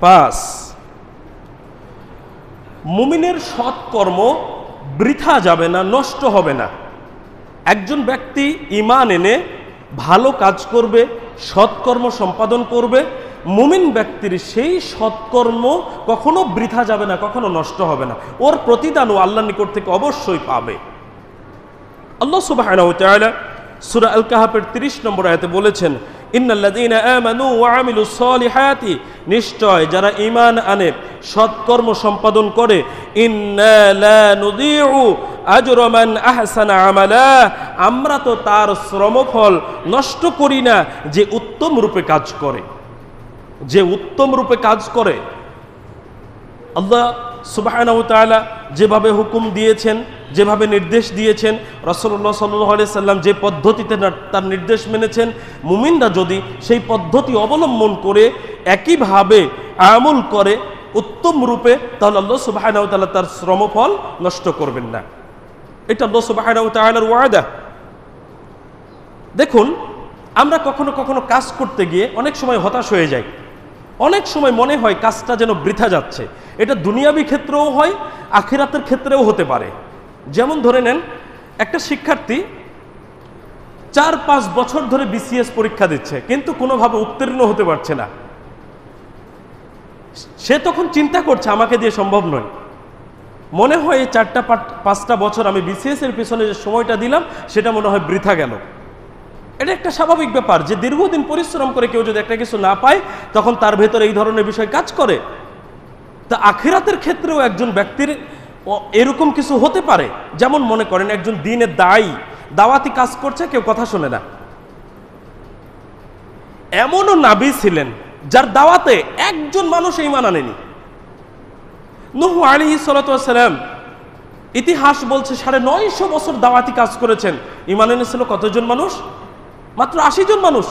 পাঁচ মুমিনের সৎকর্ম বৃথা যাবে না, নষ্ট হবে না। একজন ব্যক্তি ইমান এনে ভালো কাজ করবে সৎকর্ম সম্পাদন করবে, মুমিন ব্যক্তির সেই সৎকর্ম কখনো বৃথা যাবে না, কখনো নষ্ট হবে না। ওর প্রতিদানও আল্লাহ নিকট থেকে অবশ্যই পাবে। আল্লাহ তাআলা সূরা আল কাহাফের 30 নম্বর আয়াতে বলেছেন ইন্নাল্লাযীনা আমানু ওয়া আমিলুস সলিহাতি নিশ্চয় যারা ঈমান আনে সৎকর্ম সম্পাদন করে আহসানা আমালা আমরা তো তার শ্রমফল নষ্ট করি না যে উত্তম রূপে কাজ করে। যে উত্তম রূপে কাজ করে। আল্লাহ তাআলা যেভাবে হুকুম দিয়েছেন যেভাবে নির্দেশ দিয়েছেন রসল্লাহ সাল্লাহ সাল্লাম, যে পদ্ধতিতে তার নির্দেশ মেনেছেন, মুমিনরা যদি সেই পদ্ধতি অবলম্বন করে, একইভাবে আমল করে উত্তম রূপে, তাহলে আল্লাহ সুবাহানাউ তাআলা তার শ্রমফল নষ্ট করবেন না। এটা আল্লাহ সুবাহানাউ তাআলার ওয়াদা। দেখুন, আমরা কখনো কখনো কাজ করতে গিয়ে অনেক সময় হতাশ হয়ে যাই। অনেক সময় মনে হয় কাজটা যেন বৃথা যাচ্ছে। এটা দুনিয়াবি ক্ষেত্রেও হয়, আখিরাতের ক্ষেত্রেও হতে পারে। যেমন ধরে নেন, একটা শিক্ষার্থী চার পাঁচ বছর ধরে বিসিএস পরীক্ষা দিচ্ছে, কিন্তু কোনোভাবে উত্তীর্ণ হতে পারছে না। সে তখন চিন্তা করছে, আমাকে দিয়ে সম্ভব নয়। মনে হয় এই চারটা পাঁচটা বছর আমি বিসিএস এর পিছনে যে সময়টা দিলাম, সেটা মনে হয় বৃথা গেল। এটা একটা স্বাভাবিক ব্যাপার যে দীর্ঘদিন পরিশ্রম করে কেউ যদি একটা কিছু না পায়, তখন তার ভেতরে এই ধরনের বিষয় কাজ করে। তা আখিরাতের ক্ষেত্রেও একজন ব্যক্তির এরকম কিছু হতে পারে? যেমন মনে করেন একজন দিনের দায়ী, দাওয়াতি কাজ করছে, কেউ কথা শোনে না। এমনও নাবি ছিলেন, যার দাওয়াতে একজন মানুষ ইমান আনেনি। নুহু আলী সালাম ইতিহাস বলছে সাড়ে নয়শো বছর দাওয়াতি কাজ করেছেন। ইমান এনেছিল কতজন মানুষ? মাত্র আশি জন মানুষ।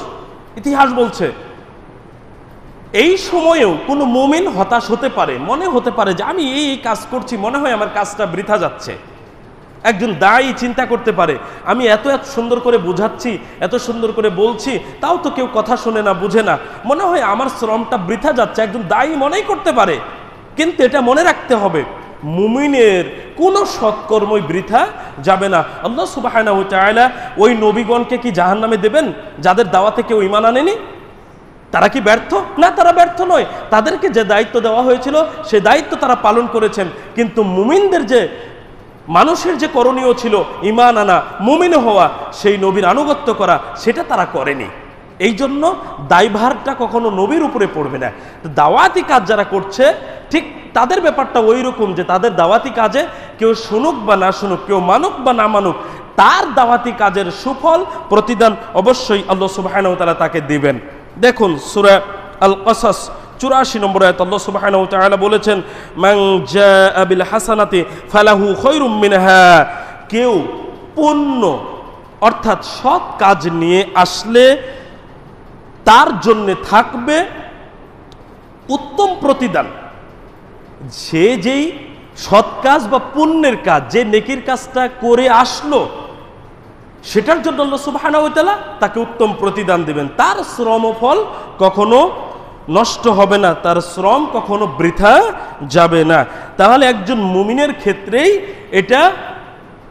ইতিহাস বলছে এই সময়েও কোনো মুমিন হতাশ হতে পারে, মনে হতে পারে যে আমি এই কাজ করছি, মনে হয় আমার কাজটা বৃথা যাচ্ছে। একজন দায়ী চিন্তা করতে পারে, আমি এত এত সুন্দর করে বোঝাচ্ছি, এত সুন্দর করে বলছি, তাও তো কেউ কথা শোনে না, বুঝে না। মনে হয় আমার শ্রমটা বৃথা যাচ্ছে, একজন দায়ী মনেই করতে পারে। কিন্তু এটা মনে রাখতে হবে, মুমিনের কোনো সৎকর্মই বৃথা যাবে না। আল্লাহ সুবাহ ওই নবীগণকে কি জাহান নামে দেবেন, যাদের দাওয়াতে কেউ ইমান আনেনি? তারা কি ব্যর্থ? না, তারা ব্যর্থ নয়। তাদেরকে যে দায়িত্ব দেওয়া হয়েছিল, সে দায়িত্ব তারা পালন করেছেন। কিন্তু মুমিনদের যে, মানুষের যে করণীয় ছিল ইমান আনা, মুমিন হওয়া, সেই নবীর আনুগত্য করা, সেটা তারা করেনি। এই জন্য দায়ভারটা কখনো নবীর উপরে পড়বে না। দাওয়াতি কাজ যারা করছে, ঠিক তাদের ব্যাপারটা ওই রকম যে, তাদের দাওয়াতি কাজে কেউ শুনুক বা না শুনুক, কেউ মানুক বা না মানুক, তার দাওয়াতি কাজের সুফল, প্রতিদান অবশ্যই আল্লাহ সুবাহানু তারা তাকে দিবেন। দেখুন সুরা আল কসাস চুরাশি নম্বর আয়াত, আল্লাহ সুবহানাহু ওয়া তাআলা বলেছেন, মান জাআ বিল হাসানাতি ফালাহু খায়রুম মিনহা কেউ পুণ্য অর্থাৎ সৎ কাজ নিয়ে আসলে তার জন্য থাকবে উত্তম প্রতিদান। সে যেই সৎ কাজ বা পুণ্যের কাজ, যে নেকির কাজটা করে আসলো সেটার জন্য আল্লাহ সুবহানাহু ওয়া তাকে উত্তম প্রতিদান দিবেন। তার শ্রম ফল কখনো নষ্ট হবে না, তার শ্রম কখনো বৃথা যাবে না। তাহলে একজন মুমিনের ক্ষেত্রেই এটা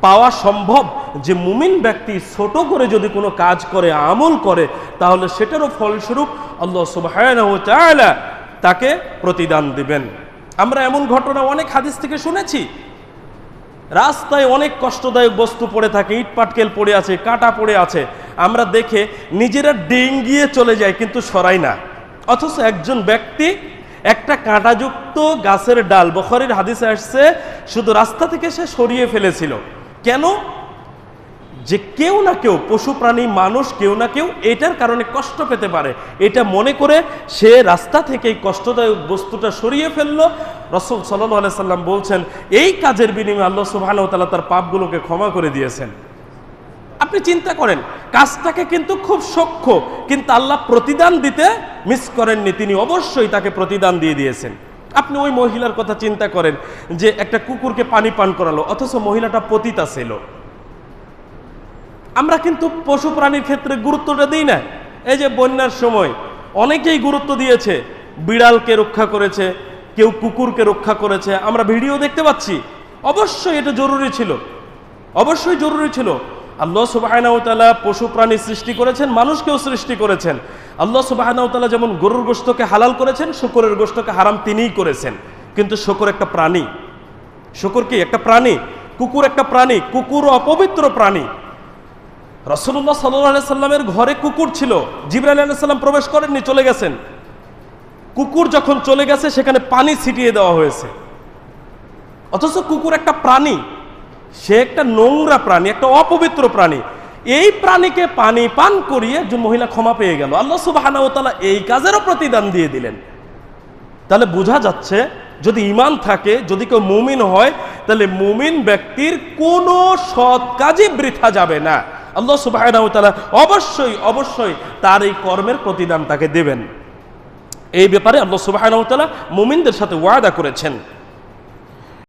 পাওয়া সম্ভব যে মুমিন ব্যক্তি ছোট করে যদি কোনো কাজ করে, আমল করে, তাহলে সেটারও ফলস্বরূপ আল্লাহ তাআলা তাকে প্রতিদান দিবেন। আমরা এমন ঘটনা অনেক হাদিস থেকে শুনেছি। রাস্তায় অনেক কষ্টদায়ক বস্তু পড়ে থাকে, ইট পাটকেল পড়ে আছে, কাঁটা পড়ে আছে। আমরা দেখে নিজেরা ডেঙ্গিয়ে চলে যায় কিন্তু সরাই না। অথচ একজন ব্যক্তি একটা কাঁটাযুক্ত গাছের ডাল, বখরের হাদিসে আসছে, শুধু রাস্তা থেকে সে সরিয়ে ফেলেছিল। কেন? যে কেউ না কেউ, পশু প্রাণী, মানুষ কেউ না কেউ, এটার কারণে কষ্ট পেতে পারে। এটা মনে করে সে রাস্তা থেকে এই কষ্টদায়ক বস্তুটা সরিয়ে ফেলল। রসুল সাল্লাহ সাল্লাম বলছেন, এই কাজের বিনিময়ে আল্লাহ সুবাহান তালা তার পাপগুলোকে ক্ষমা করে দিয়েছেন। আপনি চিন্তা করেন, কাজটাকে কিন্তু খুব সূক্ষ্ম কিন্তু আল্লাহ প্রতিদান দিতে মিস করেননি, তিনি অবশ্যই তাকে প্রতিদান দিয়ে দিয়েছেন। আপনি ওই মহিলার কথা চিন্তা করেন যে একটা কুকুরকে পানি পান করালো, অথচ মহিলাটা পতিতা ছিল। আমরা কিন্তু পশু প্রাণীর ক্ষেত্রে গুরুত্বটা দিই না। এই যে বন্যার সময় অনেকেই গুরুত্ব দিয়েছে, বিড়ালকে রক্ষা করেছে, কেউ কুকুরকে রক্ষা করেছে, আমরা ভিডিও দেখতে পাচ্ছি। অবশ্যই এটা জরুরি ছিল। অবশ্যই জরুরি ছিল। আল্লাহ সুবাহানাউতালা পশু প্রাণী সৃষ্টি করেছেন, মানুষকেও সৃষ্টি করেছেন। আল্লাহ সুবাহানাউতালা যেমন গরুর গোস্তকে হালাল করেছেন, শুকরের গোস্তকে হারাম তিনিই করেছেন। কিন্তু শুকর একটা প্রাণী। শুকর কি? একটা প্রাণী। কুকুর একটা প্রাণী। কুকুর অপবিত্র প্রাণী। রসুল্লাহ সাল্লাহ সাল্লামের ঘরে কুকুর ছিল। জিবরাইল আলাইসাল্লাম প্রবেশ করেননি, চলে গেছেন। কুকুর যখন চলে গেছে, সেখানে পানি ছিটিয়ে দেওয়া হয়েছে। অথচ কুকুর একটা প্রাণী, সে একটা নোংরা প্রাণী, একটা অপবিত্র প্রাণী। এই প্রাণীকে পানি পান করিয়ে একজন মহিলা ক্ষমা পেয়ে গেল। আল্লাহ সুবাহ এই কাজেরও প্রতিদান দিয়ে দিলেন। তাহলে বোঝা যাচ্ছে, যদি ইমান থাকে, যদি কেউ মুমিন হয়, তাহলে মুমিন ব্যক্তির কোনো সৎ কাজে বৃথা যাবে না। আল্লাহ সুবাহ অবশ্যই অবশ্যই তার এই কর্মের প্রতিদান তাকে দেবেন। এই ব্যাপারে আল্লাহ সুবাহ মুমিনদের সাথে ওয়াদা করেছেন।